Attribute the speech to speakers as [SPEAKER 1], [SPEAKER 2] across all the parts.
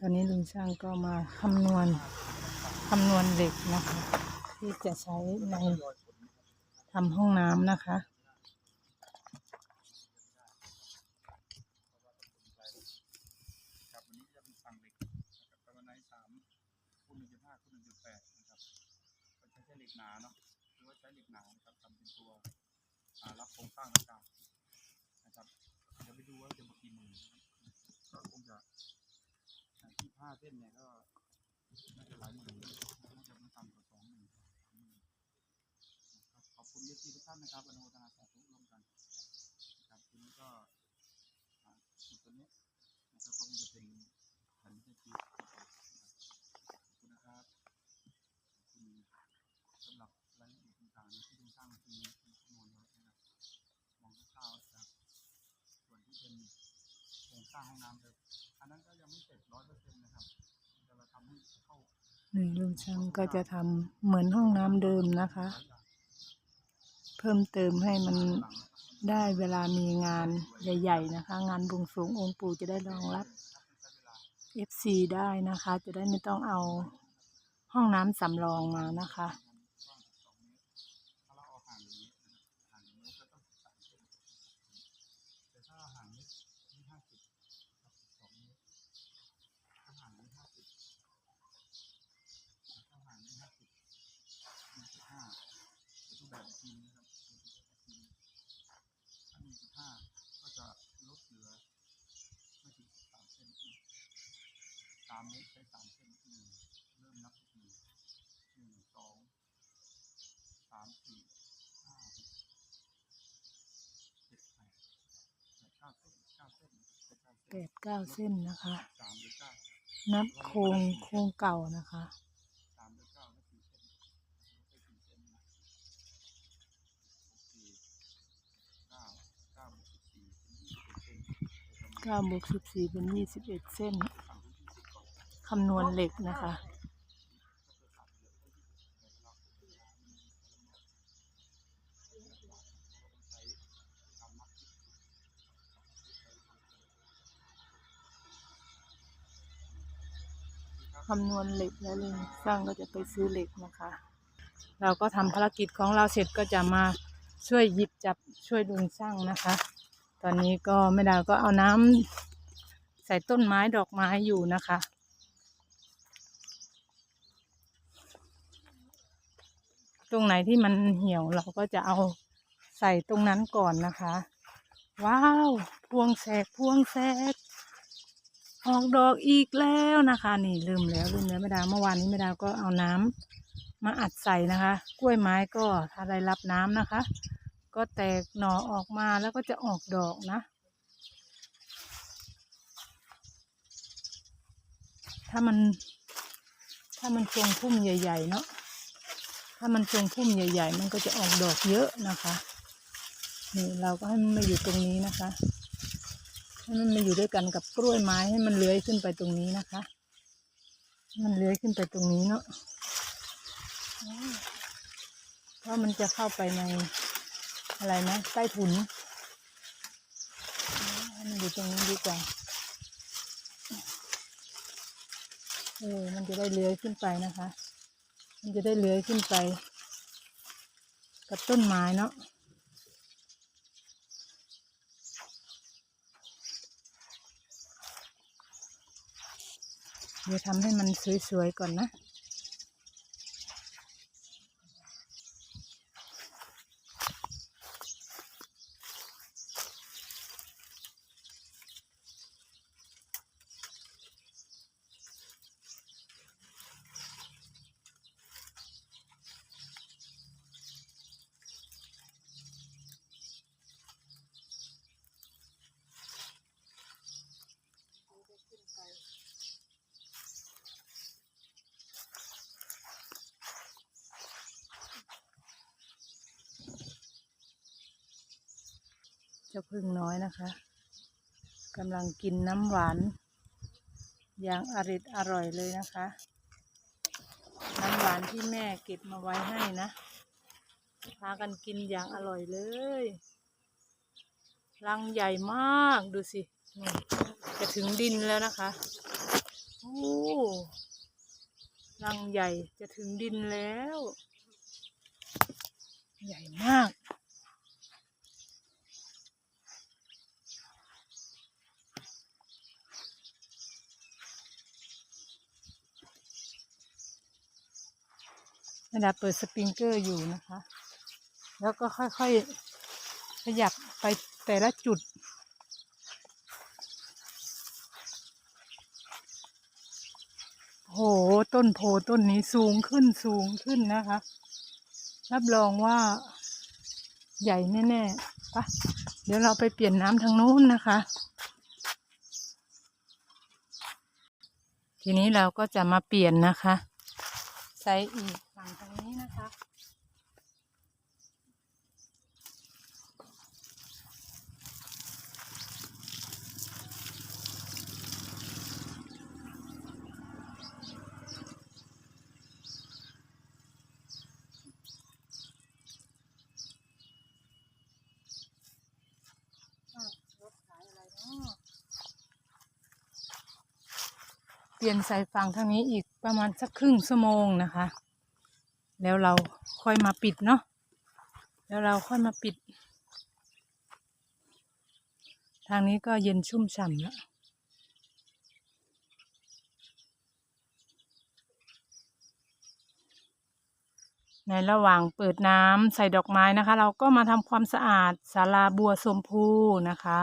[SPEAKER 1] ตอนนี้ลุงช่างก็มาคำนวณคำนวณเหล็กนะคะ ที่จะใช้ในทำห้องน้ำนะคะ
[SPEAKER 2] วันนี้จะเป็นฝั่งเหล็กนะครับกระไนสามคูณหนึ่งจุดห้าคูณหนึ่งจุดแปดนะครับก็ใช้ใช้เหล็กหนาเนาะหรือว่าใช้เหล็กหนานะครับทำเป็นตัวรับโครงสร้างต่างๆนะครับ เดี๋ยวไปดูว่าจะมากี่หมื่นนะครับก็คงจะ ห้าเส้นเนี่ยก็น่าจะหลายหมื่นน่าจะไม่ต่ำกว่าสองหมื่นสามหมื่นนะครับขอบคุณเยที่ทุกท่านนะครับอนุโมทนาสาธุร่วมกันนะครับทีนี้ก็อ่าจุดตัวเนี้ย นะครับก็คงจะเป็นแผ่นที่คิดขอบคุณนะครับขอบคุณสำหรับรายละเอียดต่างๆที่เป็นสร้างที่มีข้อมูลไว้นะครับมองคร่าวๆนะครับส่วนที่เป็นโครงสร้างห้องน้ำเลยอันนั้นก็ยังไม่เสร็จร้อยเปอร์เซ็นต์นะครับแต่เราทำให้เข้า
[SPEAKER 1] นี่ลุงช่างก็จะทำเหมือนห้องน้ำเดิมนะคะ เพิ่มเติมให้มันได้เวลามีงานใหญ่ ๆ นะคะ งานบวงสรวงองค์ปู่จะได้รองรับ FC ได้นะคะ จะได้ไม่ต้องเอาห้องน้ำสำรองมานะคะ
[SPEAKER 2] ถ้าเราเอาห่างอย่างนี้นะครับห่างอย่างนี้ก็ต้องสามเซนแต่ถ้าห่างนี้นี่ห้าสิบครับสองเมตรถ้าห่างนี้ห้าสิบถ้าห่างนี้ห้าสิบหนึ่งจุดห้ารูปแบบอีกทีนะครับรูปแบบอีกทีถ้าหนึ่งจุดห้าก็จะลดเหลือไม่ถึงสามเซนอีกสามเมตรใช้สามเซนหนึ่งเริ่มนับอีกหนึ่งหนึ่งสอง สามสี่ห้าหกเจ็ดแปดแปดเก้าเส้นเก้าเส้นนะครับ
[SPEAKER 1] แปดเก้าเส้นนะคะ นับโครงโครงเก่านะคะ
[SPEAKER 2] เก้าบวกสิบสี่เป็นยี่สิบเอ็ดเส้น
[SPEAKER 1] คำนวณเหล็กนะคะ คำนวณเหล็กแล้วเลยสร้างก็จะไปซื้อเหล็กนะคะ เราก็ทำภารกิจของเราเสร็จก็จะมาช่วยหยิบจับช่วยลุงสร้างนะคะ ตอนนี้ก็แม่ดาวก็เอาน้ำใส่ต้นไม้ดอกไม้อยู่นะคะตรงไหนที่มันเหี่ยวเราก็จะเอาใส่ตรงนั้นก่อนนะคะ ว้าว พวงแสกพวงแสก ออกดอกอีกแล้วนะคะ นี่ลืมแล้วลืมแล้วไม่ดาวเมื่อวานนี้ไม่ดาวก็เอาน้ำมาอัดใส่นะคะ กล้วยไม้ก็ถ้าได้รับน้ำนะคะ ก็แตกหน่อออกมาแล้วก็จะออกดอกนะถ้ามัน ถ้ามันทรงพุ่มใหญ่ ๆ เนาะถ้ามันทรงพุ่มใหญ่ ๆ มันก็จะออกดอกเยอะนะคะ นี่เราก็ให้มันมาอยู่ตรงนี้นะคะ ให้มันมาอยู่ด้วยกันกับกล้วยไม้ให้มันเลื้อยขึ้นไปตรงนี้นะคะ มันเลื้อยขึ้นไปตรงนี้เนาะเพราะมันจะเข้าไปในอะไรนะใต้ถุนให้มันอยู่ตรงนี้ดีกว่าเออมันจะได้เลื้อยขึ้นไปนะคะ มันจะได้เลื้อยขึ้นไป กับต้นไม้เนาะ เดี๋ยวทำให้มันสวยๆก่อนนะ เจ้าพึ่งน้อยนะคะกำลังกินน้ำหวาน อย่างอริดอร่อยเลยนะคะ น้ำหวานที่แม่เก็บมาไว้ให้นะพากันกินอย่างอร่อยเลยรังใหญ่มากดูสิจะถึงดินแล้วนะคะโอ้รังใหญ่จะถึงดินแล้ว ใหญ่มาก ระดับเปิดสปริงเกอร์อยู่นะคะ แล้วก็ค่อยๆขยับไปแต่ละจุด โหต้นโพต้นนี้สูงขึ้นสูงขึ้นนะคะ รับรองว่าใหญ่แน่ๆปะเดี๋ยวเราไปเปลี่ยนน้ำทางนู้นนะคะ ทีนี้เราก็จะมาเปลี่ยนนะคะ ใส่อีก ฝั่งทางนี้นะคะอ้าวรถขายอะไรเนาะเปลี่ยนสายฝั่งทางนี้อีกประมาณสักครึ่งชั่วโมงนะคะ แล้วเราค่อยมาปิดเนาะแล้วเราค่อยมาปิด ทางนี้ก็เย็นชุ่มฉ่ำแล้วในระหว่างเปิดน้ำใส่ดอกไม้นะคะ เราก็มาทำความสะอาดศาลาบัวสมพูนะคะ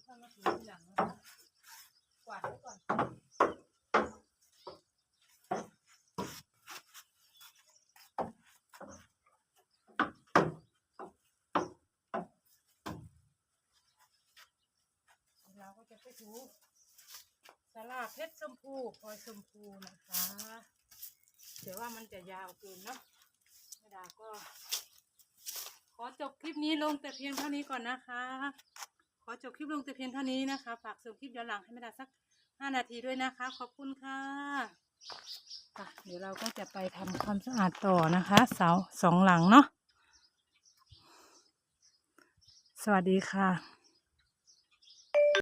[SPEAKER 1] ยวค่อยมาถูทีหลังนะคะกวาดไว้ก่อนเราก็จะไปถูสลาเพชรชมพูพลอยชมพูนะคะเดี๋ยวว่ามันจะยาวเกินเนาะแม่ดาก็ ขอจบคลิปนี้ลงแต่เพียงเท่านี้ก่อนนะคะ อจบคลิปลงแต่เพียงเท่านี้นะคะ ฝากส่งคลิปย้อนหลังให้แม่ดาสักห้านาทีด้วยนะคะ ขอบคุณค่ะค่ะเดี๋ยวเราก็จะไปทำความสะอาดต่อนะคะ เสาสองหลังเนาะสวัสดีค่ะ